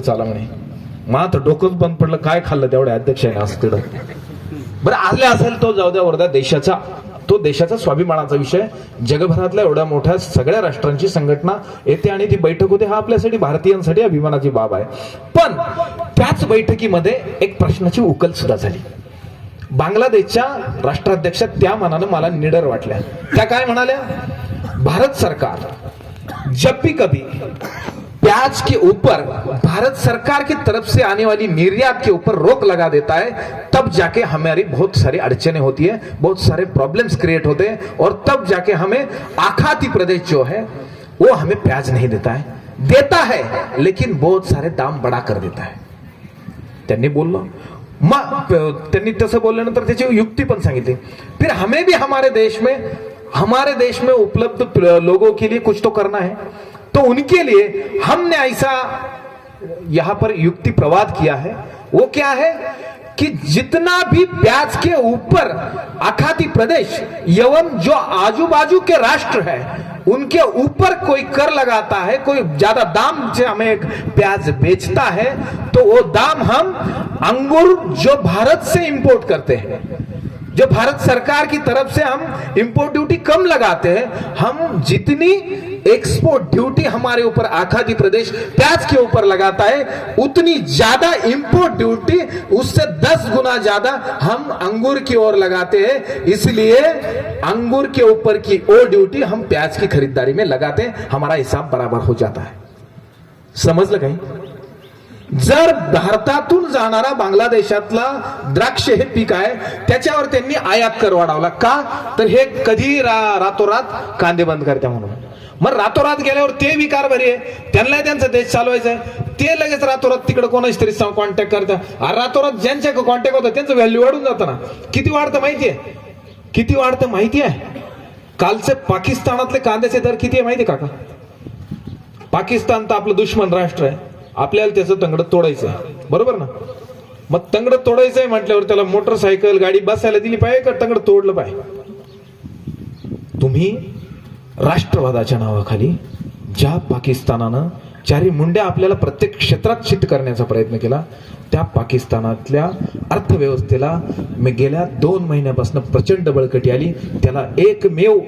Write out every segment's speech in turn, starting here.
चाला म्हणे. मात्र डोकंच बंद पडलं काय खाल्लं तेवढ्या अध्यक्ष आहे असं तिथं. बरं आले असेल तो जाऊ द्या वर्धा देशाचा. तो देशाचा स्वाभिमानाचा विषय. जगभरातल्या एवढ्या मोठ्या सगळ्या राष्ट्रांची संघटना येते आणि ती बैठक होते हा आपल्यासाठी भारतीयांसाठी अभिमानाची बाब आहे. पण त्याच बैठकीमध्ये एक प्रश्नाची उकल सुद्धा झाली. बांगलादेशच्या राष्ट्राध्यक्षा त्या मनानं मला निडर वाटल्या. त्या काय म्हणाल्या? भारत सरकार जब भी कभी प्याज के ऊपर भारत सरकार की तरफ़ से आने वाली निर्यात के ऊपर रोक लगा देता है, तब जाके हमारी बहुत सारी अड़चने होती है, बहुत सारे प्रॉब्लम्स क्रिएट होते हैं, और तब जाके हमें आखाती प्रदेश जो है, वो हमें प्याज नहीं देता है। देता है, लेकिन बहुत सारे दाम बढ़ा कर देता है। त्यांनी बोललो मग त्यांनी तसं बोलल्यानंतर त्याची युक्ती पण सांगितली। फिर हमें भी हमारे देश में, हमारे देश में उपलब्ध लोगों के लिए कुछ तो करना है। तो उनके लिए हमने ऐसा यहाँ पर युक्ति प्रवाद किया है। वो क्या है कि जितना भी प्याज के ऊपर आखाती प्रदेश एवं जो आजू बाजू के राष्ट्र है, उनके ऊपर कोई कर लगाता है, कोई ज़्यादा दाम से हमें प्याज बेचता है तो वो दाम हम अंगूर जो भारत से इंपोर्ट करते हैं, जो भारत सरकार की तरफ़ से हम इंपोर्ट ड्यूटी कम लगाते हैं, हम जितनी एक्सपोर्ट ड्यूटी हमारे ऊपर आखादी प्रदेश प्याज के ऊपर लगाता है। उतनी ज्यादा इंपोर्ट ड्यूटी उससे दस गुना ज्यादा हम अंगूर की ओर लगाते हैं। इसलिए अंगूर के ऊपर की ओ ड्यूटी हम प्याज की खरीदारी में लगाते हैं। हमारा हिसाब बराबर हो जाता है। समजलं काही जर भारतातून जाणारा बांगलादेशातला द्राक्ष हे पीक आहे त्याच्यावर त्यांनी आयात कर वाढवला का? तर हे कधी रा- रातोरात कांदे बंद करत्या म्हणून. मग रातोरात गेल्यावर ते विकार बरे आहे. त्यांना त्यांचा देश चालवायचा आहे. ते लगेच रातोरात तिकडे कोणाच तरी कॉन्टॅक्ट करतात आणि रातोरात ज्यांच्या कॉन्टॅक्ट होतं त्यांचं व्हॅल्यू वाढून जातं ना. किती वाढतं माहिती आहे किती वाढतं माहिती आहे कालचे पाकिस्तानातले कांद्याचे दर किती आहे माहिती आहे काका? पाकिस्तान तर आपलं दुश्मन राष्ट्र आहे. आपल्याला त्याचं तंगड तोडायचं आहे. बरोबर ना? मग तंगड तोडायचं आहे म्हटल्यावर त्याला मोटरसायकल गाडी बसायला दिली पाहिजे का तंगड तोडलं पाहिजे? तुम्ही राष्ट्रवादाच्या नावाखाली ज्या पाकिस्तानानं चारी मुंड्या आपल्याला प्रत्येक क्षेत्रात चित करण्याचा प्रयत्न केला त्या पाकिस्तानातल्या अर्थव्यवस्थेला मी गेल्या दोन महिन्यापासून प्रचंड बळकटी आली. त्याला एकमेव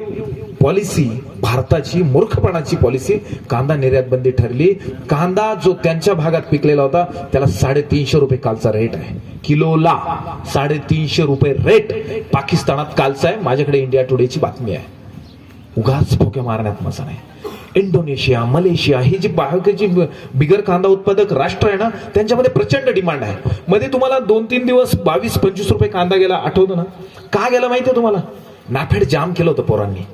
पॉलिसी भारताची मूर्खपणाची पॉलिसी कांदा निर्यात बंदी ठरली. कांदा जो त्यांच्या भागात पिकलेला होता त्याला साडेतीनशे रुपये कालचा रेट आहे. किलोला साडेतीनशे रुपये रेट पाकिस्तानात कालचा आहे. माझ्याकडे इंडिया टुडेची बातमी आहे. उगाच फोक्या मारण्यात मजा नाही. इंडोनेशिया मलेशिया ही जी बाहेरची बिगर कांदा उत्पादक राष्ट्र आहे ना त्यांच्यामध्ये प्रचंड डिमांड आहे. मध्ये तुम्हाला दोन तीन दिवस बावीस पंचवीस रुपये कांदा गेला आठवतो ना? का गेला आहे तुम्हाला? नाफेड जाम केलं होतं पोरांनी.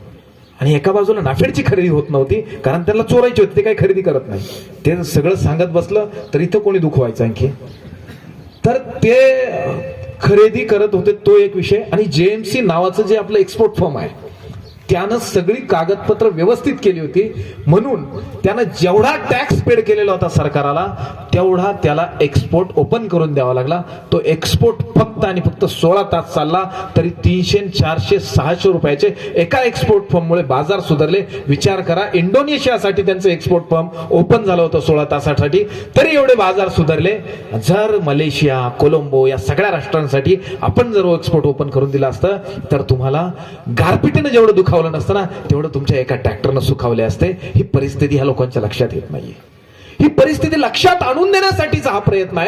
आणि एका बाजूला नाफेडची खरेदी होत नव्हती कारण त्यांना चोरायची होती ते काही खरेदी करत नाही. ते सगळं सांगत बसलं तर इथं कोणी दुखवायचं आणखी? तर ते खरेदी करत होते तो एक विषय. आणि जेएमसी नावाचं जे आपलं एक्सपोर्ट फॉर्म आहे त्यानं सगळी कागदपत्र व्यवस्थित केली होती. म्हणून त्यानं जेवढा टॅक्स पेड केलेला होता सरकाराला तेवढा त्याला एक्सपोर्ट ओपन करून द्यावा लागला. तो एक्सपोर्ट फक्त आणि फक्त सोळा तास चालला तरी तीनशे चारशे सहाशे रुपयाचे एका एक्सपोर्ट फर्ममुळे बाजार सुधारले. विचार करा इंडोनेशियासाठी त्यांचं एक्सपोर्ट फर्म ओपन झालं होतं सोळा तासासाठी तरी एवढे बाजार सुधारले. जर मलेशिया कोलंबो या सगळ्या राष्ट्रांसाठी आपण जर हो एक्सपोर्ट ओपन करून दिलं असतं तर तुम्हाला गारपिटीनं जेवढं सुखावलं नसतं ना तेवढं तुमच्या एका ट्रॅक्टरनं सुखावले असते. ही परिस्थिती ह्या लोकांच्या लक्षात येत नाहीये. ही परिस्थिती लक्षात आणून देण्यासाठीचा हा प्रयत्न आहे.